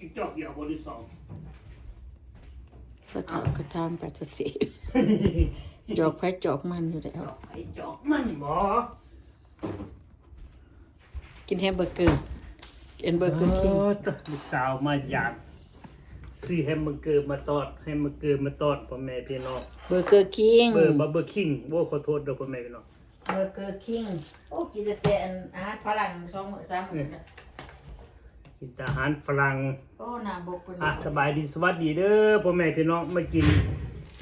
จิ๊กจอกเดียวคนที่สองก็ถามก็ถามไปสักทีจอกไผจอกมันอยู่แล้ว จอกไอ้จอกมันหมอกินแฮมเบอร์เกอร์กินเบอร์เกอร์คิงลูกสาวมาอยากซื้อแฮมเบอร์เกอร์มาตอดแฮมเบอร์เกอร์มาตอดพ่อแม่พี่น้องเบอร์เกอร์คิงเบอร์บับเบอร์คิงโว้ขอโทษเด้อพ่อแม่พี่น้องเบอร์เกอร์คิงโอ้กินแต่แต่อันอาหารฝรั่งสองมื้อสามมื้อน่ะ กินแต่อาหารฝรั่งโอ้น่าบกคนอะสบายดีสวัสดีเด้อพ่อแม่พี่น้องมากิน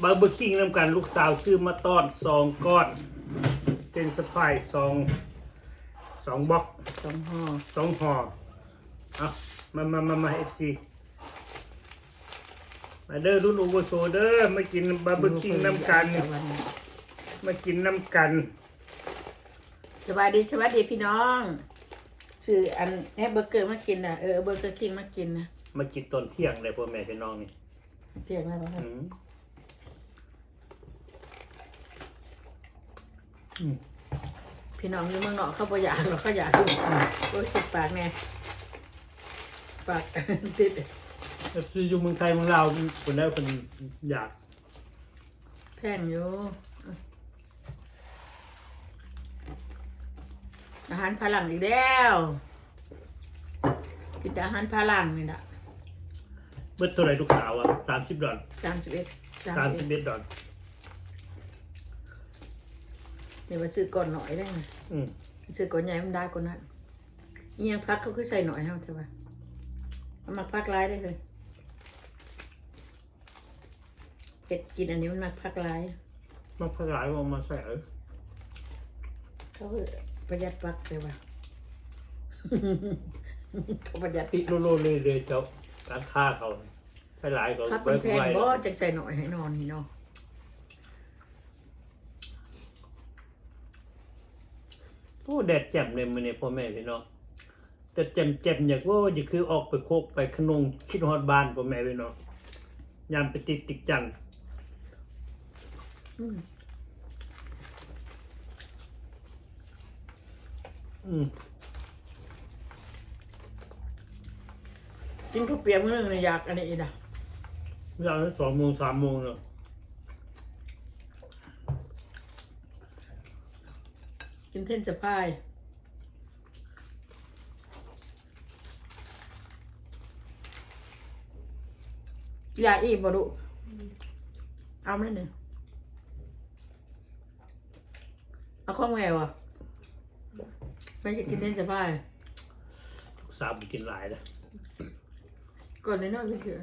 บับเบอร์คิงนำกันลูกสาวซื้อมาตอดสองก้อน เป็นสไปซ์สองสองบล็อกสองห่อสองห่อเอามามามามาเอฟซีมาเด้อรุ่นโอเวอร์โซเด้อมากินบาร์บีคิวน้ำกันมากินน้ำกันสบายดีสวัสดีพี่น้อง ซื้ออันแฮมเบอร์เกอร์มากินน่ะเออเบอร์เกอร์คิงมากินนะมากินตอนเที่ยงเลยพ่อแม่พี่น้องนี่เที่ยงแล้วบ่ครับอืมอืมพี่น้องอยู่เมืองนอกเขาบ่อยากหรอกเขาอยากกินโอ้ยติดปากแน่ปาก ติดเอฟซีอยู่เมืองไทยเมืองลาวคนแล้วคนอยาก แพงอยู่ อาหารฝรั่งอีกแล้วกินแต่อาหารฝรั่งนี่แหละเบิดเท่าไหรลูกสาวอะสามสิบดอลสามสิบเอ็ดสามสิบเอ็ดดอลเดี๋ยวมาซื้อก่อนหน่อยได้ไหมอืมซื้อก่อนใหญ่มันได้ก่อนนั้นนี่ยังพักเขาคือใส่หน่อยเฮาใช่ปะมันมักพักร้ายได้เลยเผ็ดกินอันนี้มันมักพักร้าย มาพักหลายว่ามาใส่เออ เขาคือ ประหยัดปักเลยว่ะ เขาประหยัดติโลโลเลยเลยเจ้าร้านค้าเขาใช้หลายก็พักไว้มันแพงไว้บ่จะใส่หน่อยให้นอนนี่เนาะโอ้แดดแจ่มเลยมื้อนี้พ่อแม่พี่น้องแต่แจ่มแจ่มอยากว่าจะคือออกไปโคกไปขนงคิดฮอดบ้านพ่อแม่พี่น้องยามไปติดติดจันทร์อืม อืม กินข้าวเปียกมื้อนึงเนี่ยอยากอันนี้อีกนะยามนั้นสองโมงสามโมงเนาะกินเท่นจะพายอยากอีกบ่ดุเอาไหมเนี่ยเอาข้องแมวอะ ไม่จะกินเท่นจะพายลูกสาวไปกินหลายนะก่อนในน้อยก็คือ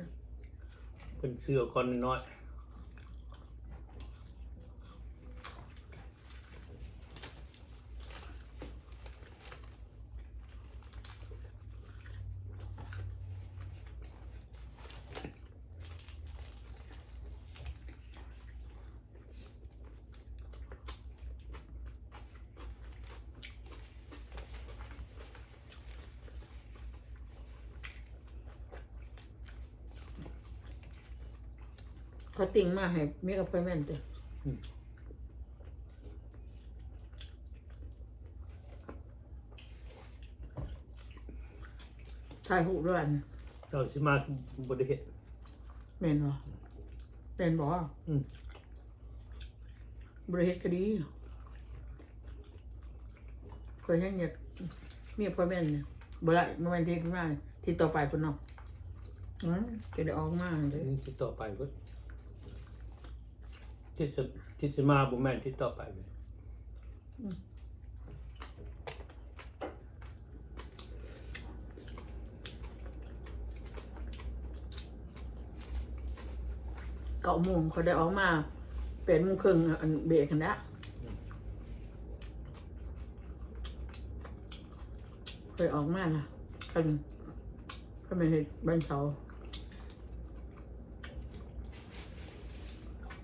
เป็นเสื้อคนน้อย เขาติ่งมาให้มีกับไปแม่นเด้ออถ่ายหูปด้วยอันเจ้าสิมาบริเหตุแม่นบ่แม่นบ่อืมบริเฮ็ดคดีคอยยังอยากมีกับไปแม่นเนี่ยบ่ได้บ่แม่นที่มาที่ต่อไปพุ่นเนาะอืมจะได้ออกมาเด้อ นี่ที่ต่อไปก็ ที่จะที่จะมาบุแมนที่ต่อไปเลยเก้าโมงเขาได้ออกมาเป็นโมงครึ่งอันเบรกกันนะเคยออกมานะกันก็ไม่เห็นบ้านเสา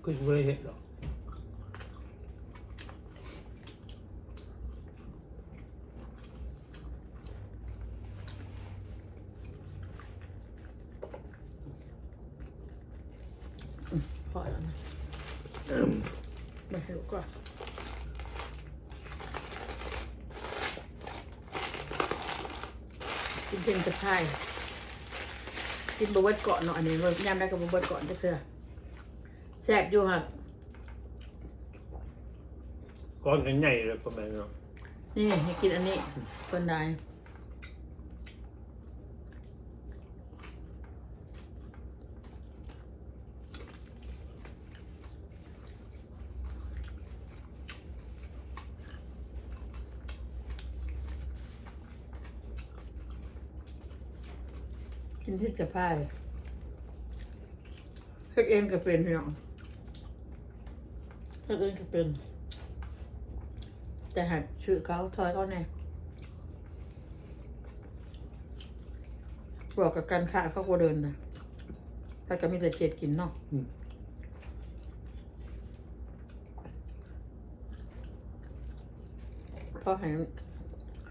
ก็ยังไม่ได้เห็นหรอกพอแล้วนะม่ให้ลูกก็กินเป็นจะพายกินบะเบิร์ดเกาะเนาะอันนี้ยำได้กับบะเบิร์ดเกาะจะเคือ แซ่บอยู่ค่ะ ก้อนกันใหญ่เลยพ่อแม่พี่น้องนี่ให้กินอันนี้คนใดกินที่จะพ่ายเฮ็ดเองก็เป็นพี่น้อง เฮ็ดเองก็เป็น แต่หากชื่อเขาทอยเขาแน่บอกกับการค้าเขาก็เดินนะถ้าก็มีแต่เขียดกินเนาะอืมเพราะให้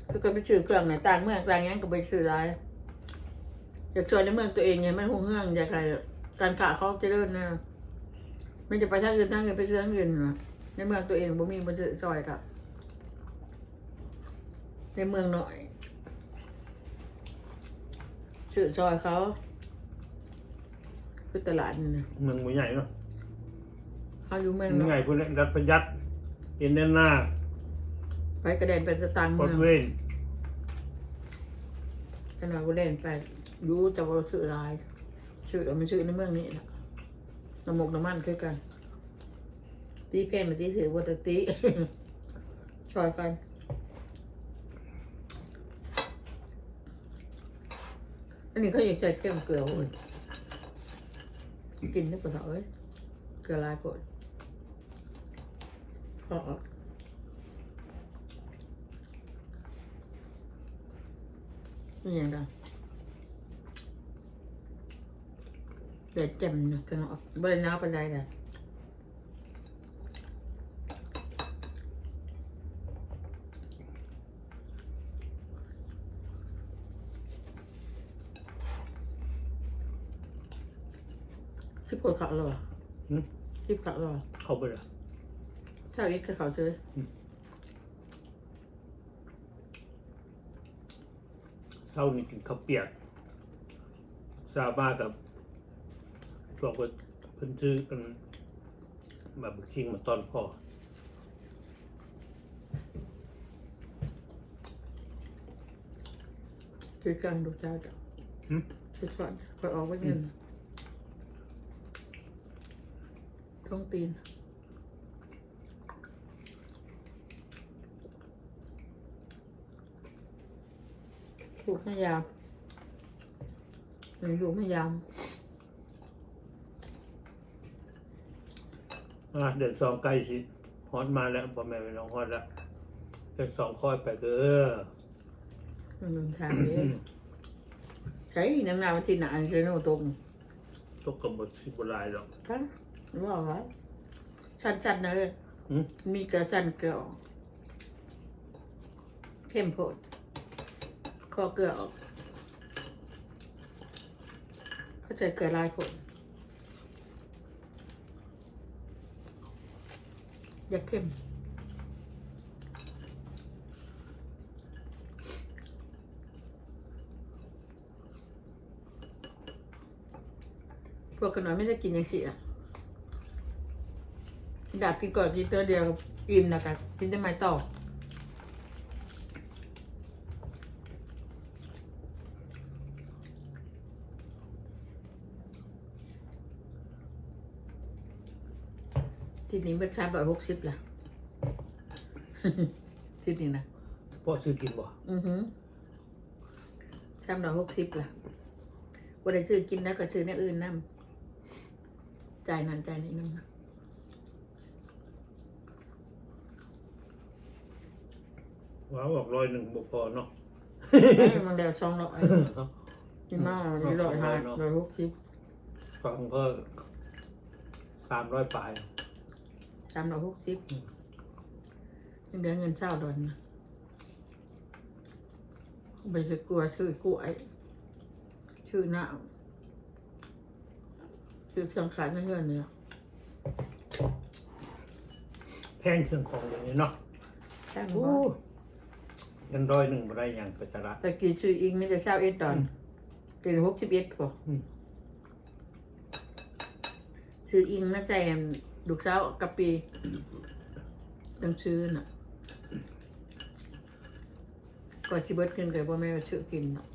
คือก็ไปชื่อเครื่องไหนต่างเมืองต่างยังก็ไปชื่อร้ายอยากช่วยในเมืองตัวเองไงไม่ห่วงเรื่องอยากอะไรการค้าเขาจะเดินนะ ไม่จะไปทางอื่นทางอื่นไปซื้อทางอื่นนะในเมืองตัวเองบ่มีบ่จะซอยกับในเมืองหน่อยชื่อซอยเขาคือตลาดนี่นะเมืองมันใหญ่เนาะเขาอยู่เมืองเมืองเนาะใหญ่พุ่นแหละรัฐประหยัดเอ็นเดนหน้าไปกระเด็นไปสตางค์กเมืดองเวนขนาดกระเด็นไปรู้แต่ว่าชื่อลายชื่อเอามันชื่อในเมืองนี้นะ น้ำมกน้ำมันคือกัน ตีเพนมาตีถือวัตตีชอยกันอันนี้เขาอยากใช้เข้มเกลือโอ้ยกินได้ปะเถอะเอ้ยเกลือลายปวดขอนี่ยังไง เด็ดแจ่มนะจะเนาะบริณาปันไดเลยคลิปกดเขาเลยเหรอหึ คลิปเขาเลยเหรอเข้าไปเลยเช้านี้จะเขาซื้อเศร้านี่กินข้าวเปียกซาบ้ากับ บอกว่าเพิ่นซื้อกันมาบึกชิงมาตอนพ่อคือกลางดูเจ้าจ้ะหึชุดก่อนคอยออกไว้เงินท้องตีน ถูกไม่ยามหรืออยู่ไม่ยาม อะเดือนสองใกล้สิฮอตมาแล้วพ่อแม่พี่น้องฮอตแล้วเดือนสองค่อยไปเด้อมันเดินทางนี้ใช้น้ำหนาวันที่หนาใช้โนตรงตกกับบทสิบลายหรอกครับว่าไว้สั้นๆนะเลยหึมีกระสั้นเกลือออกเข้มโพดคอเกลือออกเข้าใจเกลือลายผล อย่าเข้มพวกขนมไม่ได้กินอย่างสิอะดาบกินก่อนกินตัวเดียวอิ่มนะคะกินได้ไหมต่อ ทีนี้มันสามร้อยหกสิบละทีนี้นะพ่อซื้อกินบ่อือหือสามร้อยหกสิบละวันใดซื้อกินแล้วก็ซื้อในอื่นนั่จ่ายนั่นจ่ายนี่นั่นนะว้าวออกร้อยหนึ่งบ่พอเนาะไม่มันเดียวสองร้อยกินมากนี่ร้อยห้าร้อยหกสิบฟังก็สามร้อยปลาย สามร้อยหกสิบเดือนเงินเศร้าดอนนะไปจะกลัวซื้อกล้วยชื่อหน้าชื่อสังขารไม่เงินเนี่ยแพงเครื่องของอย่างนี้เนาะแค่บโอ้อกเงินร้อยหนึ่งบ่ได้หยังไปตลาดแต่กี่ชื่ออีกมีแต่เศร้าเอ็ดดอน เป็นหกสิบเอ็ดพออืมซื้ออิงมาใส่ ลูกสากะปีต้องซื้อน่ะก่อนที่เบิดขึ้นกับพ่อแม่ก็ซื้อกินเนาะ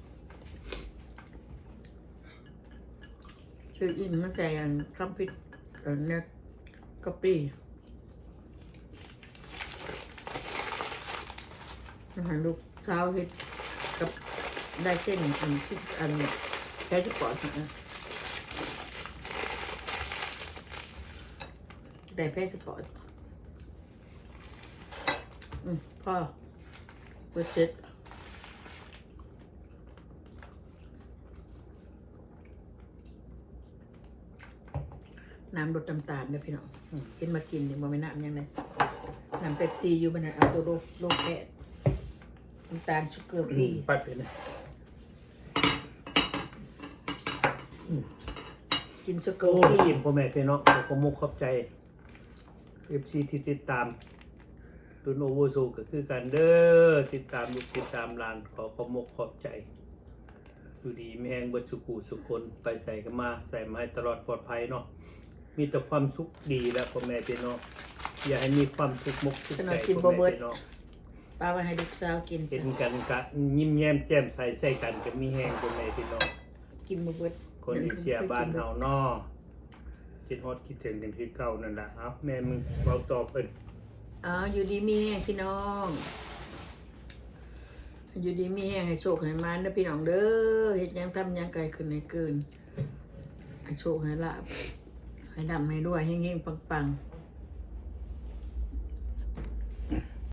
ซื้ออิงมาใส่อันคำพิษอันเนี้ยกะปีอาหารลูกสาวเฮ็ดกับได้เส้นอันที่อันแค่ที่ปอดนะ ได้แพสปอร์ตอืมพ่อเปิดเจ็ดน้ำรสน้ำตาลเนี่ยพี่น้องกินมากินเนี่ยมันไม่น้ำยังไงน้ำเป๊ปซี่อยู่บนนั้นเอาตัวโลกโลกแอดน้ำตาลชูเกอร์ฟรีปัดไปนะกินชูเกอโอ้ร์ฟรียพ่อแม่พี่น้องขอขอบมุกขอบใจ FC ที่ติดตามดุนโอเวอร์โซก็คือกันเด้อติดตามลูกติดตามหลานขอขอบมุกขอบใจอยู่ดีไม่แห้งเบิดสุขูสุขคนไปใส่กันมาใส่มาให้ตลอดปลอดภัยเนาะมีแต่ความสุขดีแล้วพ่อแม่พี่น้องอย่าให้มีความทุกข์มกทุกข์ใจพ่อแม่พี่น้องป้าไว้ให้ลูกสาวกินเห็ซะนกันกะยิ้มแย้มแจ่มใสใส่กันก็มีแห้งพ่อแม่พี่น้องกินมาเบิดคนเอเชียบ้านเฮาเนอ คิดฮอดคิดถึงกันคือเก่านั่นแหละเอ้าแม่มึงเว้าตอบเป็นอ๋ออยู่ดีมีแห้งพี่น้อง อยู่ดีมีแห้งให้โชคให้มันนะพี่น้องเด้อเฮ็ดหยังทำหยังไกลขึ้นในเกินให้โชคให้ลาบให้ดำให้ด้วยเฮงๆปังๆ